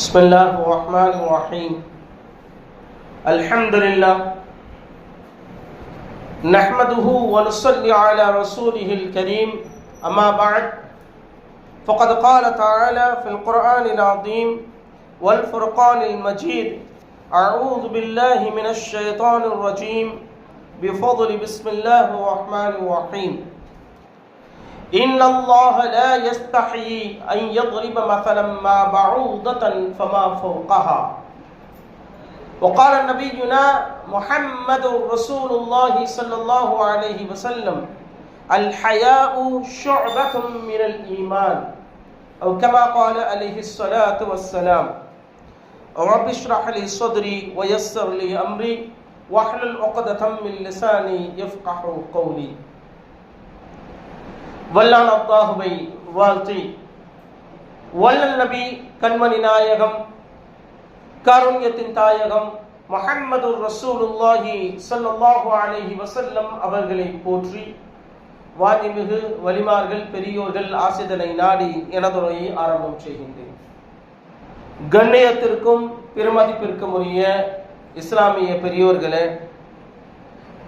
بسم الله الرحمن الرحيم. الحمد لله نحمده ونصلي على رسوله الكريم. أما بعد فقد قال تعالى في القرآن العظيم والفرقان المجيد أعوذ بالله من الشيطان الرجيم. بفضل بسم الله الرحمن الرحيم. إن الله لا يستحيي أن يضرب مثلا ما بعوضة فما فوقها. وقال نبينا محمد رسول الله صلى الله عليه وسلم. الحياء شعبة من الإيمان. أو كما قال عليه الصلاة والسلام. رب اشرح لي صدري ويسر لي أمري. واحلل عقدة من لساني يفقه قولي. வல்லான் அப்தாகுவை வாழ்த்தி. வல்லல் நபி கண்மணி நாயகம் காருண்யத்தின் தாயகம் முஹம்மது ரசூலுல்லாஹி ஸல்லல்லாஹு அலஹி வசல்லம் அவர்களை போற்றி வாணிமிகு வலிமார்கள் பெரியோர்கள் ஆசிதனை நாடி எனதுரையை ஆரம்பம் செய்கின்றேன். கண்ணியத்திற்கும் பெருமதிப்பிற்கும் உரிய இஸ்லாமிய பெரியோர்களே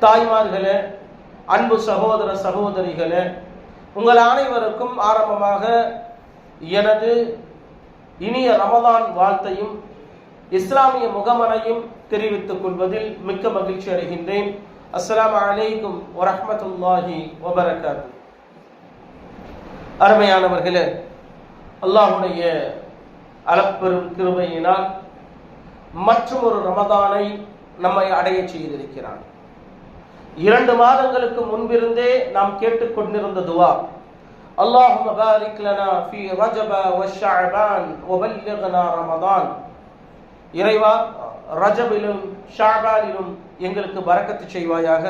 தாய்மார்களே அன்பு சகோதர சகோதரிகளே உங்கள் அனைவருக்கும் ஆரம்பமாக எனது இனிய ரமதான் வாழ்த்தையும் இஸ்லாமிய முகமனையும் தெரிவித்துக் கொள்வதில் மிக்க மகிழ்ச்சி அடைகின்றேன். அஸ்லாம் அலைக்கும் வரமத்துல்லாஹி வபரகாத் அருமையானவர்களே அல்லாஹுடைய அளப்பெரும் கிருமையினால் மற்றும் ஒரு ரமதானை நம்மை அடைய செய்திருக்கிறான். இரண்டு மாதங்களுக்கு முன்பிருந்தே நாம் கேட்டுக்கொண்டிருந்த துவா اللهم بارك لنا في رجب والشعبان وبلغنا رمضان இறைவா ரஜபிலும் ஷாபானிலும் எங்களுக்கு பரக்கத்து செய்வாயாக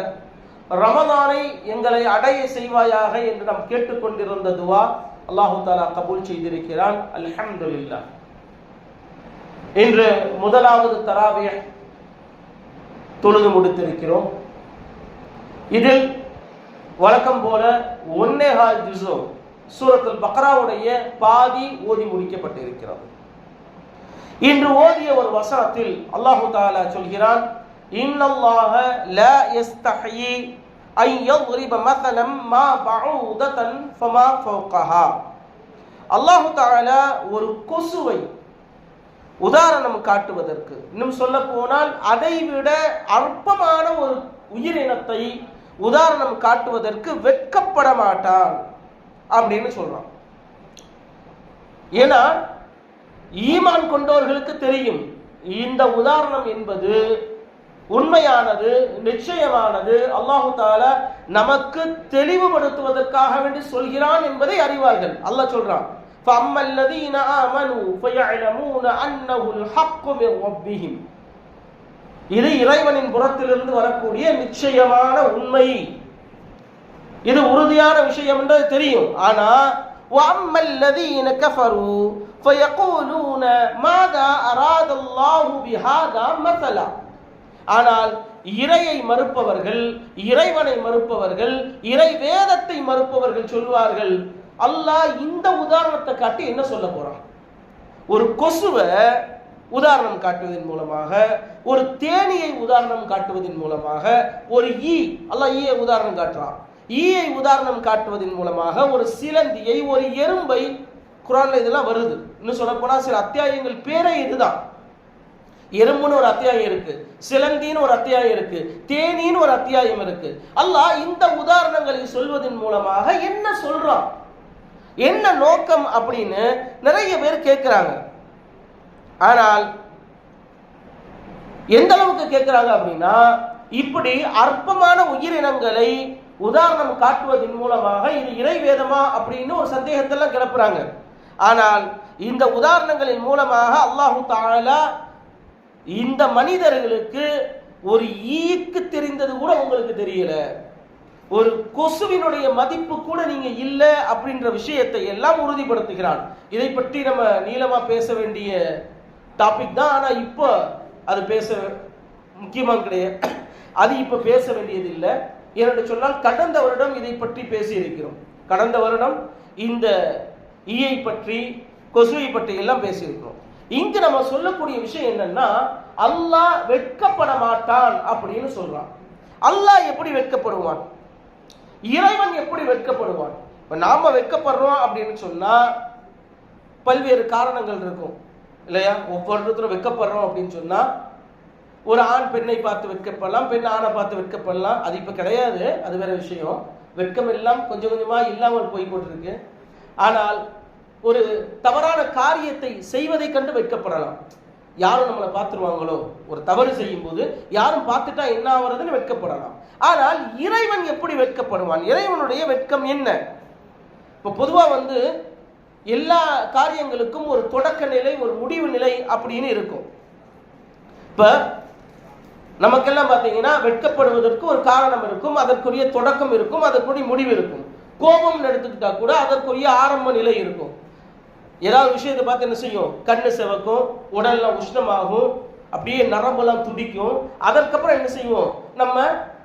ரமதானை எங்களை அடைய செய்வாயாக என்று நாம் கேட்டுக்கொண்டிருந்த துவா அல்லாஹு தாலா கபூல் செய்திருக்கிறான் அல்ஹம்துலில்லா இன்று முதலாவது தராவிய தொழுது முடித்திருக்கிறோம் இதில் வழக்கம் போல ஒன்னே ஹால் ஜுசோ சூரத்தில் பக்ராவுடைய பாதி ஓதி முடிக்கப்பட்டிருக்கிறது. இன்று ஓதிய ஒரு வசனத்தில் அல்லாஹு தாலா சொல்கிறான் இன்னல்லாஹ லா யஸ்தஹி ஐ யضرب مثلا ما بعوضة فما فوقها அல்லாஹு தாலா ஒரு கொசுவை உதாரணம் காட்டுவதற்கு இன்னும் சொல்ல போனால் அதை விட அற்பமான ஒரு உயிரினத்தை உதாரணம் காட்டுவதற்கு வெட்கப்பட மாட்டான் அப்படின்னு சொல்றான் ஏன்னா ஈமான் கொண்டவர்களுக்கு தெரியும் இந்த உதாரணம் என்பது உண்மையானது நிச்சயமானது அல்லாஹு தால நமக்கு தெளிவுபடுத்துவதற்காக வேண்டி சொல்கிறான் என்பதை அறிவார்கள் அல்லாஹ் சொல்றான் فَأَمَّا الَّذِينَ آمَنُوا فَيَعْلَمُونَ أَنَّهُ الْحَقُّ مِنْ رَبِّهِمْ இது இறைவனின் புறத்திலிருந்து வரக்கூடிய நிச்சயமான உண்மை இது உறுதியான விஷயம் என்றது தெரியும் ஆனா وَأَمَّا الَّذِينَ كَفَرُوا فَيَقُولُونَ مَاذَا أَرَادَ اللَّهُ بِهَذَا مَثَلًا ஆனால் இறையை மறுப்பவர்கள் இறைவனை மறுப்பவர்கள் இறை வேதத்தை மறுப்பவர்கள் சொல்வார்கள் அல்லாஹ் இந்த உதாரணத்தை காட்டி என்ன சொல்ல போறான் ஒரு கொசுவை உதாரணம் காட்டுவதன் மூலமாக ஒரு தேனியை உதாரணம் காட்டுவதன் மூலமாக ஒரு ஈ அல்ல ஈயை உதாரணம் காட்டுறான். ஈயை உதாரணம் காட்டுவதன் மூலமாக ஒரு சிலந்தியை ஒரு எறும்பை குரான்ல இதெல்லாம் வருது. இன்னும் சொல்ல போனா சில அத்தியாயங்கள் பேரே இதுதான். எறும்புன்னு ஒரு அத்தியாயம் இருக்கு சிலந்தின்னு ஒரு அத்தியாயம் இருக்கு தேனின்னு ஒரு அத்தியாயம் இருக்கு. அல்லாஹ் இந்த உதாரணங்களை சொல்வதன் மூலமாக என்ன சொல்றான்? என்ன நோக்கம் அப்படின்னு நிறைய பேர் கேட்கிறாங்க ஆனால் எந்த அளவுக்கு கேட்கிறாங்க அப்படின்னா இப்படி அற்பமான உயிரினங்களை உதாரணம் காட்டுவதன் மூலமாக இது இறைவேதமா அப்படின்னு ஒரு சந்தேகத்தெல்லாம் கிளப்புறாங்க. ஆனால் இந்த உதாரணங்களின் மூலமாக அல்லாஹு தாலா இந்த மனிதர்களுக்கு ஒரு ஈக்கு தெரிந்தது கூட உங்களுக்கு தெரியல. ஒரு கொசுவினுடைய மதிப்பு கூட நீங்க இல்ல அப்படின்ற விஷயத்தை எல்லாம் உறுதிப்படுத்துகிறான். இதை பற்றி நம்ம நீளமா பேச வேண்டிய டாபிக் தான் ஆனால் இப்போ அது பேச முக்கியமாக கிடையாது. அது இப்போ பேச வேண்டியது இல்லை. ஏனென்று சொன்னால் கடந்த வருடம் இதை பற்றி பேசியிருக்கிறோம். கடந்த வருடம் இந்த ஈயை பற்றி கொசுவை பற்றி எல்லாம் பேசியிருக்கிறோம். இங்கு நம்ம சொல்லக்கூடிய விஷயம் என்னன்னா அல்லாஹ் வெட்கப்பட மாட்டான் அப்படின்னு சொல்றான். அல்லாஹ் எப்படி வெட்கப்படுவான்? இறைவன் எப்படி வெட்கப்படுவான்? இப்போ நாம வெட்கப்படுறோம் அப்படின்னு சொன்னா பல்வேறு காரணங்கள் இருக்கும். இல்லையா? ஒவ்வொருத்தரும் வெட்கப்படுறோம் அப்படின்னு சொன்னா ஒரு ஆண் பெண்ணை பார்த்து வெட்கப்படலாம் பெண் ஆணை பார்த்து வெட்கப்படலாம் அது இப்ப கிடையாது. அது வேற விஷயம். வெட்கம் எல்லாம் கொஞ்சம் கொஞ்சமா இல்லாமல் போய் கொண்டிருக்கு. ஆனால் ஒரு தவறான காரியத்தை செய்வதை கண்டு வெட்கப்படலாம் யாரும் நம்மளை பார்த்துருவாங்களோ? ஒரு தவறு செய்யும் போது யாரும் பார்த்துட்டா என்ன ஆகுறதுன்னு வெட்கப்படலாம். ஆனால் இறைவன் எப்படி வெட்கப்படுவான்? இறைவனுடைய வெட்கம் என்ன? இப்போ பொதுவா வந்து எல்லா காரியங்களுக்கும் ஒரு தொடக்க நிலை ஒரு முடிவு நிலை அப்படின்னு இருக்கும். இப்ப நமக்கெல்லாம் பார்த்தீங்கன்னா வெட்கப்படுவதற்கு ஒரு காரணம் இருக்கும் அதற்குரிய தொடக்கம் இருக்கும் அதற்குரிய முடிவு இருக்கும். கோபம் எடுத்துக்கிட்டா கூட அதற்குரிய ஆரம்ப நிலை இருக்கும். ஏதாவது விஷயத்தை பார்த்து என்ன செய்யும்? கண்ணு செவக்கும் உடல்லாம் உஷ்ணமாகும் அப்படியே நரம்பெல்லாம் துடிக்கும். அதற்கப்புறம் என்ன செய்வோம்? நம்ம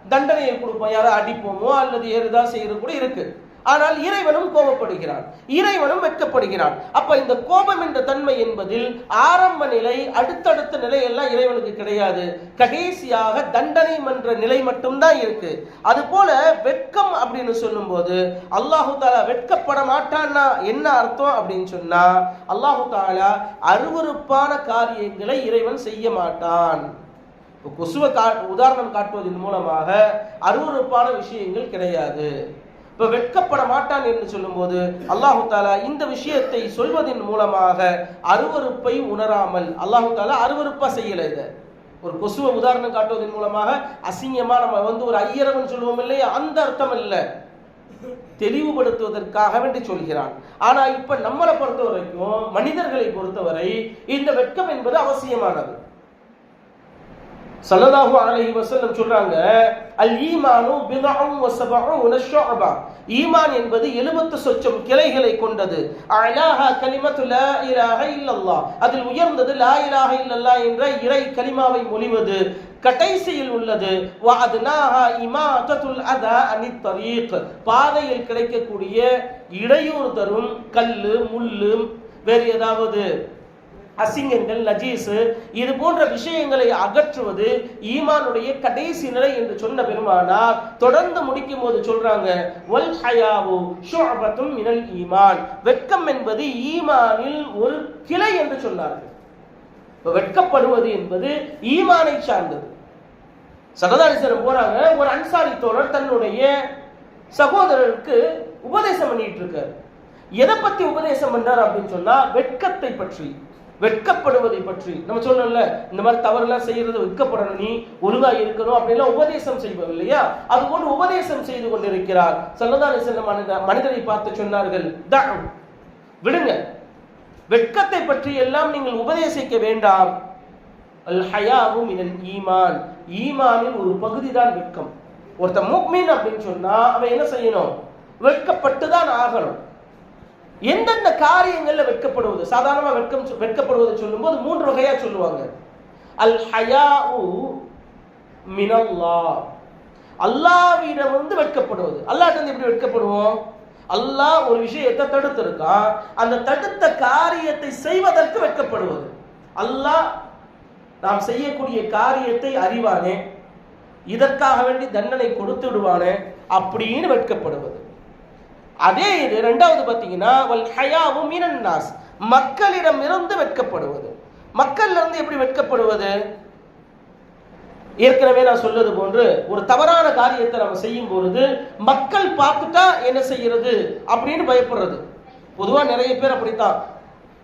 தண்டனையை கொடுப்போம். யாராவது அடிப்போமோ அல்லது ஏதாவது செய்யறது கூட இருக்குது ஆனால் இறைவனும் கோபப்படுகிறான். இறைவனும் வெட்கப்படுகிறான். அப்ப இந்த கோபம் என்ற தன்மை என்பதில் ஆரம்ப நிலை அடுத்தடுத்த நிலை எல்லாம் இறைவனுக்கு கிடையாது. கடைசியாக தண்டனை என்ற நிலை மட்டும்தான் இருக்கு. அது போல வெட்கம் அப்படின்னு சொல்லும்போது அல்லாஹு தாலா வெட்கப்பட மாட்டான்னா என்ன அர்த்தம் அப்படின்னு சொன்னா அல்லாஹு தாலா அருவருப்பான காரியங்களை இறைவன் செய்ய மாட்டான். கொசுவை கா உதாரணம் காட்டுவதன் மூலமாக அருவருப்பான விஷயங்கள் கிடையாது. இப்போ வெட்கப்பட மாட்டான் என்று சொல்லும்போது அல்லாஹு தாலா இந்த விஷயத்தை சொல்வதன் மூலமாக அருவறுப்பை உணராமல் அல்லாஹு தாலா அருவறுப்பாக செய்யலை இதை. ஒரு கொசுவை உதாரணம் காட்டுவதன் மூலமாக அசிங்கமாக நம்ம வந்து ஒரு ஐயரவன் சொல்லுவோம் இல்லையா? அந்த அர்த்தம் இல்லை. தெளிவுபடுத்துவதற்காக வேண்டி சொல்கிறான். ஆனால் இப்போ நம்மளை பொறுத்த வரைக்கும் மனிதர்களை பொறுத்தவரை இந்த வெட்கம் என்பது அவசியமானது. சல்லல்லாஹு அலைஹி வஸல்லம் சொல்றாங்க அல் ஈமானு பிதஉ வசபாவும் சபஉன ஷுஅபா. ஈமான் என்பது 70 சொச்சம் கிளைகளை கொண்டது. அலாஹா கலிமத்து லா இலாஹ இல்லல்லாஹ். அதில் உயர்ந்தது லா இலாஹ இல்லல்லாஹ் என்ற இறை கலிமாவை மொழிவது. கடைசியில் உள்ளது வ அத்னாஹா இமாதத்துல் அதா அனித் தரீக். பாதையில் கிடைக்கக்கூடிய இடையூறு தரும் கல்லு முள்ளு வேறு ஏதாவது? அசிங்கங்கள் நஜீஸ் இது போன்ற விஷயங்களை அகற்றுவது ஈமானுடைய கடைசி நிலை என்று சொன்ன பெருமானார். தொடர்ந்து முடிக்கும் போது சொல்றாங்க வல் ஹயாவு ஷுஅபத்தும் மினல் ஈமான். வெட்கம் என்பது ஈமானில் ஒரு கிளை என்று சொன்னார்கள். வெட்கப்படுவது என்பது ஈமானை சார்ந்தது. சகதாரிசனம் போறாங்க ஒரு அன்சாரி தோழர் தன்னுடைய சகோதரருக்கு உபதேசம் பண்ணிட்டு இருக்காரு. எதை பத்தி உபதேசம் பண்றாரு அப்படின்னு சொன்னா வெட்கத்தை பற்றி. வெட்கப்படுவதை பற்றி. நம்ம சொல்லல இந்த மாதிரி தவறுலாம் செய்யறது வெட்கப்படணும். நீ ஒழுங்கா இருக்கணும் அப்படின்லாம் உபதேசம் செய்வோம் இல்லையா? அது போன்று உபதேசம் செய்து கொண்டிருக்கிறார். சல்லதாரி செல்ல மனித மனிதரை பார்த்து சொன்னார்கள் தான் விடுங்க. வெட்கத்தை பற்றி எல்லாம் நீங்கள் உபதேசிக்க வேண்டாம். அல் ஹயாவும் இதன் ஈமான். ஈமானின் ஒரு பகுதி தான் வெட்கம். ஒருத்தன் முக்மீன் அப்படின்னு சொன்னா அவன் என்ன செய்யணும்? வெட்கப்பட்டு தான் ஆகணும். எந்தெந்த காரியங்கள்ல வெட்கப்படுவது? சாதாரணமா வெட்கம் சொ- வெட்கப்படுவது சொல்லும்போது மூன்று வகையா சொல்லுவாங்க. அல் ஹயாஉ மினல்லாஹ். அல்லாஹ்விடம் வந்து வெட்கப்படுவது. அல்லாட்ட வந்து எப்படி வெட்கப்படுவோம்? அல்லாஹ் ஒரு விஷயத்தை தடுத்திருக்கான். அந்த தடுத்த காரியத்தை செய்வதற்கு வெட்கப்படுவது. அல்லாஹ் நாம் செய்யக்கூடிய காரியத்தை அறிவானே. இதற்காக வேண்டி தண்டனை கொடுத்து விடுவானே. அப்படின்னு வெட்கப்படுவது. அதே இது ரெண்டாவது பார்த்தீங்கன்னா வல் ஹயாவு நாஸ். மக்களிடம் இருந்து வெட்கப்படுவது. மக்கள்ல இருந்து எப்படி வெட்கப்படுவது? ஏற்கனவே நான் சொல்வது போன்று ஒரு தவறான காரியத்தை நம்ம செய்யும் பொழுது மக்கள் பார்த்துட்டா என்ன செய்யறது? அப்படின்னு பயப்படுறது. பொதுவா நிறைய பேர் அப்படித்தான்.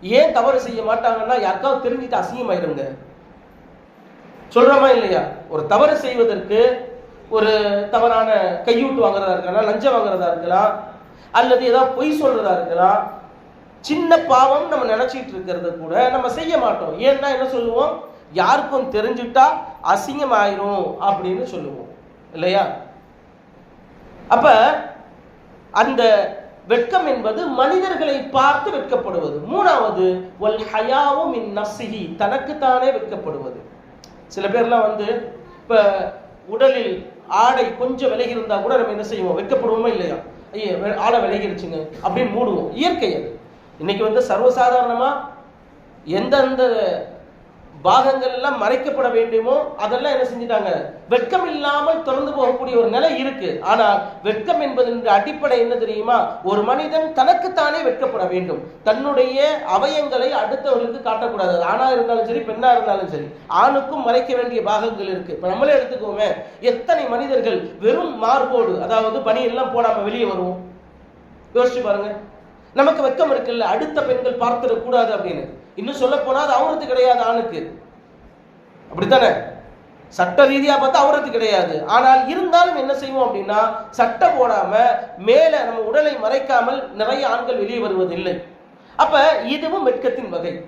ஏன் தவறு செய்ய மாட்டாங்கன்னா யாருக்காவது தெரிஞ்சுட்டு அசிங்கமாயிருங்க. சொல்றோமா இல்லையா? ஒரு தவறு செய்வதற்கு ஒரு தவறான கையூட்டு வாங்குறதா இருக்கலாம் லஞ்சம் வாங்குறதா இருக்கலாம் அல்லது ஏதாவது பொய் சொல்றதா இருக்கலாம் சின்ன பாவம் நம்ம நினைச்சிட்டு இருக்கிறத கூட நம்ம செய்ய மாட்டோம். ஏன்னா என்ன சொல்லுவோம்? யாருக்கும் தெரிஞ்சுட்டா அசிங்கம் ஆயிரும் அப்படின்னு சொல்லுவோம். இல்லையா? அப்ப அந்த வெட்கம் என்பது மனிதர்களை பார்த்து வெட்கப்படுவது. மூணாவது வல் ஹயாவும் மின் நஃப்ஸிஹி தனக்குத்தானே வெட்கப்படுவது. சில பேர்லாம் வந்து இப்ப உடலில் ஆடை கொஞ்சம் விலகி இருந்தா கூட நம்ம என்ன செய்வோம்? வெட்கப்படுவோமா இல்லையா? ஆளை வெ- அப்படின்னு மூடுவோம். இயற்கை அது. இன்னைக்கு வந்து சர்வசாதாரணமா எந்தெந்த பாகங்கள் எல்லாம் மறைக்கப்பட வேண்டுமோ அதெல்லாம் என்ன செஞ்சிட்டாங்க? வெட்கம் இல்லாமல் திறந்து போகக்கூடிய ஒரு நிலை இருக்கு. ஆனால் வெட்கம் என்பதன் அடிப்படை என்ன தெரியுமா? ஒரு மனிதன் தனக்குத்தானே வெட்கப்பட வேண்டும். தன்னுடைய அவயங்களை அடுத்தவர்களுக்கு காட்டக்கூடாது. ஆணா இருந்தாலும் சரி பெண்ணா இருந்தாலும் சரி. ஆணுக்கும் மறைக்க வேண்டிய பாகங்கள் இருக்கு. இப்ப நம்மளே எடுத்துக்கோமே எத்தனை மனிதர்கள் வெறும் மார்போடு அதாவது பனி எல்லாம் போடாம வெளியே வருவோம்? யோசிச்சு பாருங்க. நமக்கு வெக்கம் இருக்குல்ல அடுத்த பெண்கள் பார்த்துடக் கூடாது அப்படின்னு. இன்னும் சொல்ல போனா அது அவரத்து கிடையாது ஆணுக்கு. அப்படித்தானே? சட்ட ரீதியா பார்த்தா அவரத்து கிடையாது. ஆனால் இருந்தாலும் என்ன செய்வோம் அப்படின்னா சட்டம் போடாம மேல நம்ம உடலை மறைக்காமல் நிறைய ஆண்கள் வெளியே வருவதில்லை. அப்ப இதுவும் வெட்கத்தின் வகை.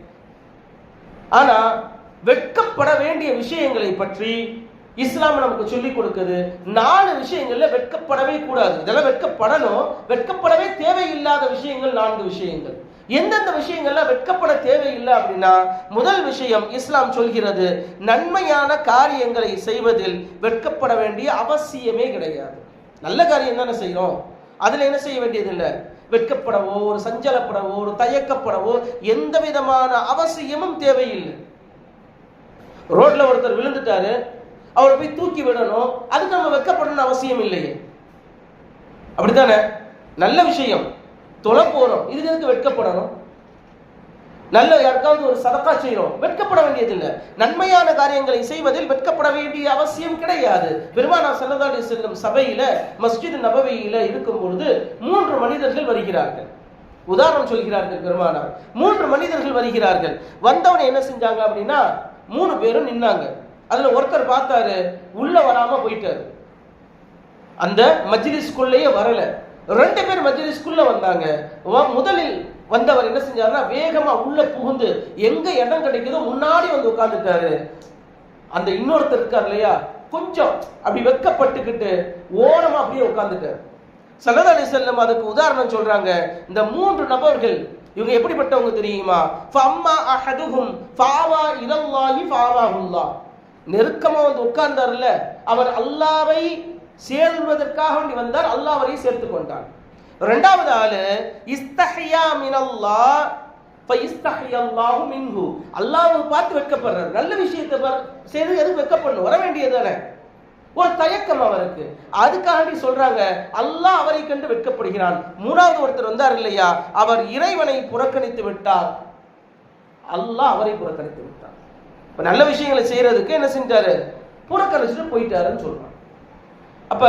ஆனா வெட்கப்பட வேண்டிய விஷயங்களை பற்றி இஸ்லாம் நமக்கு சொல்லி கொடுக்குது. நாலு விஷயங்கள்ல வெட்கப்படவே கூடாது. இதெல்லாம் வெட்கப்படணும். வெட்கப்படவே தேவையில்லாத விஷயங்கள் நான்கு விஷயங்கள். எந்தெந்த விஷயங்கள்ல வெட்கப்பட தேவையில்லை அப்படின்னா முதல் விஷயம் இஸ்லாம் சொல்கிறது நன்மையான காரியங்களை செய்வதில் வெட்கப்பட வேண்டிய அவசியமே கிடையாது. நல்ல காரியம் தானே செய்யறோம் அதுல என்ன செய்ய வேண்டியதில்லை? வெட்கப்படவோ ஒரு சஞ்சலப்படவோ ஒரு தயக்கப்படவோ எந்த விதமான அவசியமும் தேவையில்லை. ரோட்ல ஒருத்தர் விழுந்துட்டாரு. அவரை போய் தூக்கி விடணும். அதுக்கு நம்ம வெட்கப்படணும்னு அவசியம் இல்லையே. அப்படித்தானே? நல்ல விஷயம். தொலை போறோம். இதுக்கு எதுக்கு வெட்கப்படணும்? நல்ல யாருக்காவது ஒரு சதக்கா செய்யறோம். வெட்கப்பட வேண்டியதில்லை. நன்மையான காரியங்களை செய்வதில் வெட்கப்பட வேண்டிய அவசியம் கிடையாது. பெருமானா செல்லதாடி செல்லும் சபையில மஸ்ஜித் நபவியில இருக்கும் பொழுது மூன்று மனிதர்கள் வருகிறார்கள். உதாரணம் சொல்கிறார்கள் பெருமானார். மூன்று மனிதர்கள் வருகிறார்கள். வந்தவனை என்ன செஞ்சாங்க அப்படின்னா மூணு பேரும் நின்னாங்க. அதுல ஒருத்தர் பார்த்தாரு உள்ள வராம போயிட்டாரு. அந்த மஜ்லிஸ்குள்ளேயே வரல. ரெண்டு பேர் மஜ்லிஸ்குள்ள வந்தாங்க. முதலில் வந்தவர் என்ன செஞ்சாருன்னா வேகமா உள்ள புகுந்து எங்க இடம் கிடைக்குதோ முன்னாடி வந்து உட்கார்ந்துட்டாரு. அந்த இன்னொருத்தர் இருக்கார் இல்லையா? கொஞ்சம் அப்படி வெக்கப்பட்டுக்கிட்டு ஓரமா அப்படியே உட்கார்ந்துட்டாரு. சல்லல்லாஹு செல்லும் அதுக்கு உதாரணம் சொல்றாங்க. இந்த மூன்று நபர்கள் இவங்க எப்படிப்பட்டவங்க தெரியுமா? ஃபம்மா அஹதுஹும் ஃபாவா இலல்லாஹி ஃபாவாஹுல்லாஹ் நெருக்கமா வந்து உட்கார்ந்தார்ல அவர் அல்லாவை சேர்வதற்காக வேண்டி வந்தார். அல்லாஹ் அவரையும் சேர்த்து கொண்டான். இரண்டாவது ஆளு இஸ்தஹியா மினல்லா ஃபயிஸ்தஹியல்லாஹு பார்த்து வெட்கப்படுறார். நல்ல விஷயத்தை பார்- செய்து எதுக்கு வெட்கப்படணும் வர வேண்டியதுதானே. ஒரு தயக்கம் அவருக்கு. அதுக்காக சொல்றாங்க அல்லாஹ் அவரை கண்டு வெட்கப்படுகிறான். மூணாவது ஒருத்தர் வந்தார் இல்லையா? அவர் இறைவனை புறக்கணித்து விட்டார். அல்லாஹ் அவரை புறக்கணித்து விட்டார் இப்ப நல்ல விஷயங்களை செய்யறதுக்கு என்ன செஞ்சாரு? புறக்கணிச்சுட்டு போயிட்டாருன்னு சொல்றான். அப்ப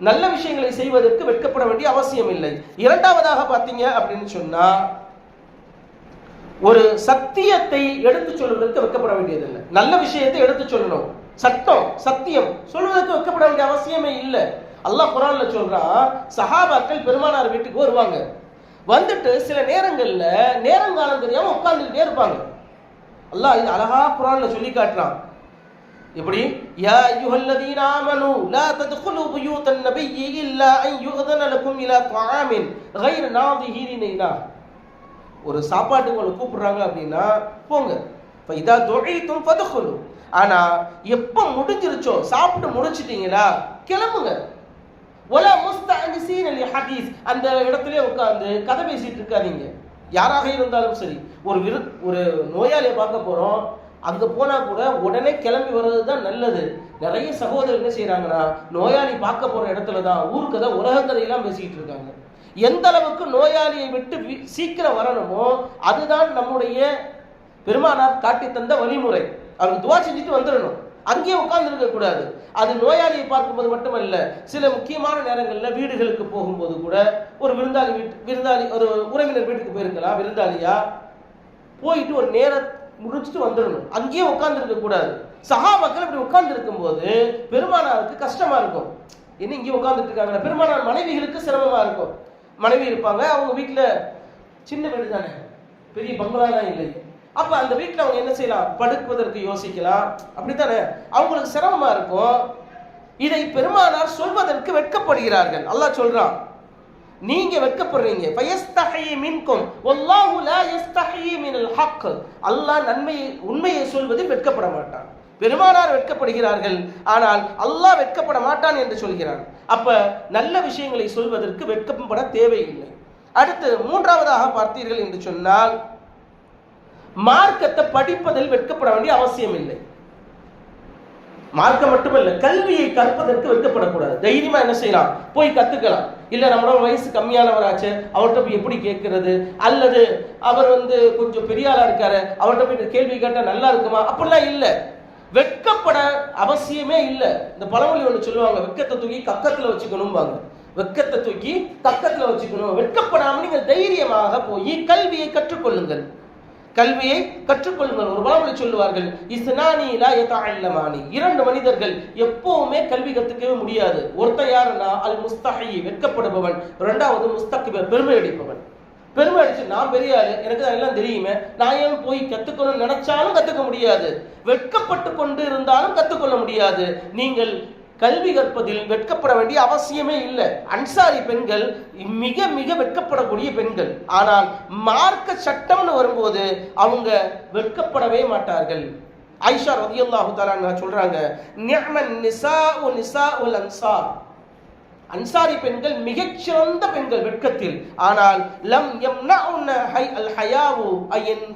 நல்ல விஷயங்களை செய்வதற்கு வெட்கப்பட வேண்டிய அவசியம் இல்லை. இரண்டாவதாக பார்த்தீங்க அப்படின்னு சொன்னா ஒரு சத்தியத்தை எடுத்து சொல்வதற்கு வெட்கப்பட வேண்டியதில்லை. நல்ல விஷயத்தை எடுத்து சொல்லணும். சட்டம் சத்தியம் சொல்வதற்கு வைக்கப்பட வேண்டிய அவசியமே இல்லை. அல்லாஹ் குரான்ல சொல்றான் சஹாபாக்கள் பெருமானார் வீட்டுக்கு வருவாங்க. வந்துட்டு சில நேரங்கள்ல நேரங்காலம் தெரியாம உட்கார்ந்துக்கிட்டே இருப்பாங்க. அல்லாஹ் இது அழகா குரான்ல சொல்லி காட்டுறான். எப்படி? யா ஐயுஹல்லதீன ஆமனு லா தத்குலு புயூத்தன் நபியி இல்லா அன் யுஹதன லக்கும் இலா துஆமின் கைர் நாதிஹீரின இலா. ஒரு சாப்பாட்டு உங்களை கூப்பிடுறாங்க அப்படின்னா போங்க. இப்போ இதா தொழித்தும் பதுக்குலு ஆனால் எப்போ முடிஞ்சிருச்சோ சாப்பிட்டு முடிச்சிட்டீங்களா கிளம்புங்க. ஒலா முஸ்தாஞ்சி சீனலி ஹதீஸ். அந்த இடத்துல உட்காந்து கதை பேசிட்டு இருக்காதீங்க. யாராக இருந்தாலும் சரி ஒரு விரு ஒரு நோயாளியை பார்க்க போகிறோம் அங்கே போனால் கூட உடனே கிளம்பி வர்றது தான் நல்லது. நிறைய சகோதரர் என்ன செய்கிறாங்கன்னா நோயாளி பார்க்க போகிற இடத்துல தான் ஊர்க்கதை உலக கதையெல்லாம் பேசிக்கிட்டு இருக்காங்க. எந்த அளவுக்கு நோயாளியை விட்டு சீக்கிரம் வரணுமோ அதுதான் நம்முடைய பெருமானார் காட்டி தந்த வழிமுறை. அவங்க துவா செஞ்சுட்டு வந்துடணும். அங்கேயே உட்கார்ந்து இருக்கக்கூடாது அது நோயாளியை பார்க்கும்போது மட்டுமல்ல சில முக்கியமான நேரங்களில் வீடுகளுக்கு போகும்போது கூட ஒரு விருந்தாளி வீட்டு விருந்தாளி ஒரு உறவினர் வீட்டுக்கு போயிருக்கலாம் விருந்தாளியா? போயிட்டு ஒரு நேரம் முடிச்சுட்டு வந்துடணும். அங்கேயே உட்காந்துருக்க கூடாது. சகாபாக்கள் இப்படி உட்கார்ந்துருக்கும் போது பெருமானாருக்கு கஷ்டமா இருக்கும். என்ன இங்கே உட்காந்துட்டு இருக்காங்க பெருமானார் மனைவிகளுக்கு சிரமமா இருக்கும். மனைவி இருப்பாங்க. அவங்க வீட்டில் சின்ன வீடு தானே. பெரிய பங்களாலாம் இல்லை. அப்ப அந்த வீட்டில் அவங்க என்ன செய்யலாம்? படுக்குவதற்கு யோசிக்கலாம். அப்படித்தானே? அவங்களுக்கு சிரமமா இருக்கும். இதை பெருமானார் சொல்வதற்கு வெட்கப்படுகிறார்கள். அல்லாஹ் சொல்றான். நீங்க வெட்கப்படுறீங்க. ஃபயஸ்தஹி மின்கும். வல்லாஹு லா யஸ்தஹி மினல் ஹக். அல்லாஹ் நன்மையை உண்மையை சொல்வது வெட்கப்பட மாட்டான். பெருமானார் வெட்கப்படுகிறார்கள். ஆனால் அல்லாஹ் வெட்கப்பட மாட்டான் என்று சொல்கிறான் அப்ப நல்ல விஷயங்களை சொல்வதற்கு வெட்கப்பட தேவையில்லை. அடுத்து மூன்றாவதாக பார்த்தீர்கள் என்று சொன்னால் மார்க்கத்தை படிப்பதில் வெட்கப்பட வேண்டிய அவசியம் இல்லை மார்க்கம் மட்டுமல்ல கல்வியை கற்பதற்கு வெட்கப்படக்கூடாது. தைரியமா என்ன செய்யலாம்? போய் கத்துக்கலாம். இல்ல நம்மளோட வயசு கம்மியானவராச்சு அவர்கிட்ட போய் எப்படி கேட்கறது? அல்லது அவர் வந்து கொஞ்சம் பெரிய ஆளா இருக்காரு அவர்கிட்ட போய் கேள்வி கேட்டா நல்லா இருக்குமா? அப்படிலாம் இல்லை. வெட்கப்பட அவசியமே இல்லை. இந்த பழமொழி ஒன்று சொல்லுவாங்க வெட்கத்தை தூக்கி கக்கத்துல வச்சுக்கணும்பாங்க. வெட்கத்தை தூக்கி கக்கத்துல வச்சுக்கணும். வெட்கப்படாமல் நீங்கள் தைரியமாக போய் கல்வியை கற்றுக்கொள்ளுங்கள். கல்வியை கற்றுக்கொள்ளுங்கள். ஒரு பழமொழி சொல்லுவார்கள் இஸ்னானி லா யதஅல்லமானி. இரண்டு மனிதர்கள் எப்பவுமே கல்வி கத்துக்கவே முடியாது. ஒருத்தன் யாருன்னா அல் முஸ்தஹி வெட்கப்படுபவன். இரண்டாவது முஸ்தகிபர் பெருமை அடிப்பவன். பெருமை அடிச்சு நான் பெரிய ஆளு எனக்கு தான் எல்லாம் தெரியுமே. நான் ஏன் போய் கத்துக்கணும்னு நினைச்சாலும் கத்துக்க முடியாது. வெட்கப்பட்டு கொண்டு இருந்தாலும் கத்துக்கொள்ள முடியாது. நீங்கள் கல்வி கற்பதில் வெட்கப்பட வேண்டிய அவசியமே இல்லை. அன்சாரி பெண்கள் மிக மிக வெட்கப்படக்கூடிய பெண்கள். ஆனால் மார்க்க சட்டம்னு வரும்போது அவங்க வெட்கப்படவே மாட்டார்கள். ஐஷா ரதியல்லாஹு தஆலா சொல்றாங்க உ நிசாஉ உல் அன்சார். அன்சாரி பெண்கள் மிகச்சிறந்த பெண்கள் வெட்கத்தில். ஆனால் லம் எம் ஹை அல் ஹயாவு ஐயன்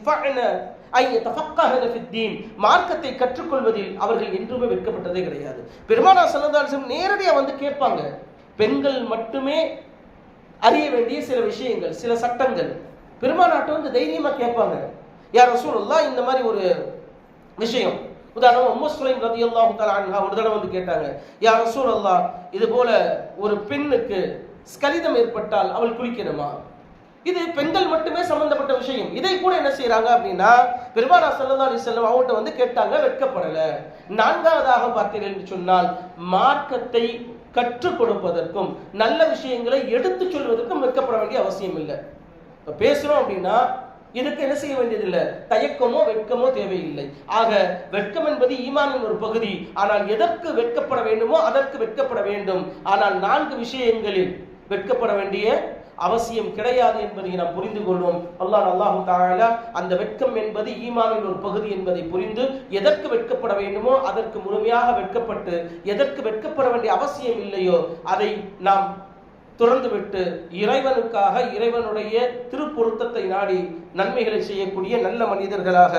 ஐ யதஃபக்கஹன மார்க்கத்தை கற்றுக்கொள்வதில் அவர்கள் என்றுமே வெட்கப்பட்டதே கிடையாது. பெருமானா ஸல்லல்லாஹு நேரடியாக வந்து கேட்பாங்க. பெண்கள் மட்டுமே அறிய வேண்டிய சில விஷயங்கள் சில சட்டங்கள். பெருமாநாட்டை வந்து தைரியமா கேட்பாங்க. யார் ரசூலுல்லாஹ் இந்த மாதிரி ஒரு விஷயம். உதாரணம் உம்மு சுலைம் ரதி அல்லாஹு தலா ஒரு தடவை வந்து கேட்டாங்க. யார் ரசூலல்லாஹ் இது போல ஒரு பெண்ணுக்கு ஸ்கலிதம் ஏற்பட்டால் அவள் குளிக்கணுமா? இது பெண்கள் மட்டுமே சம்பந்தப்பட்ட விஷயம். இதை கூட என்ன செய்யறாங்க அப்படின்னா பெருமானா ஸல்லல்லாஹு அலி செல்லம் அவங்கள்ட்ட வந்து கேட்டாங்க வெட்கப்படல. நான்காவதாக பார்த்தீர்கள் என்று சொன்னால் மார்க்கத்தை கற்றுக் கொடுப்பதற்கும் நல்ல விஷயங்களை எடுத்துச் சொல்வதற்கும் வெட்கப்பட வேண்டிய அவசியம் இல்லை. இப்ப பேசுறோம் அப்படின்னா இதுக்கு என்ன செய்ய வேண்டியதில்லை? தயக்கமோ வெட்கமோ தேவையில்லை. ஆக வெட்கம் என்பது ஈமானின் ஒரு பகுதி. ஆனால் எதற்கு வெட்கப்பட வேண்டுமோ அதற்கு வெட்கப்பட வேண்டும். ஆனால் நான்கு விஷயங்களில் வெட்கப்பட வேண்டிய அவசியம் கிடையாது என்பதை நாம் புரிந்து கொள்வோம். அல்லாஹ் அல்லாஹு தாலா அந்த வெட்கம் என்பது ஈமானின் ஒரு பகுதி என்பதை புரிந்து எதற்கு வெட்கப்பட வேண்டுமோ அதற்கு முழுமையாக வெட்கப்பட்டு எதற்கு வெட்கப்பட வேண்டிய அவசியம் இல்லையோ அதை நாம் துறந்துவிட்டு இறைவனுக்காக இறைவனுடைய திருப்பொருத்தத்தை நாடி நன்மைகளை செய்யக்கூடிய நல்ல மனிதர்களாக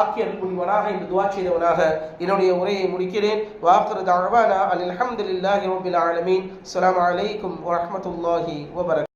ஆக்கிய புரிவனாக இந்த துவா செய்தவனாக என்னுடைய உரையை முடிக்கிறேன். வாக்குறு தாழ்வானா அல் அலமதுல்லாஹி ரபில் ஆலமீன். அஸ்ஸலாமு அலைக்கும் வரமத்துல்லாஹி வபரக்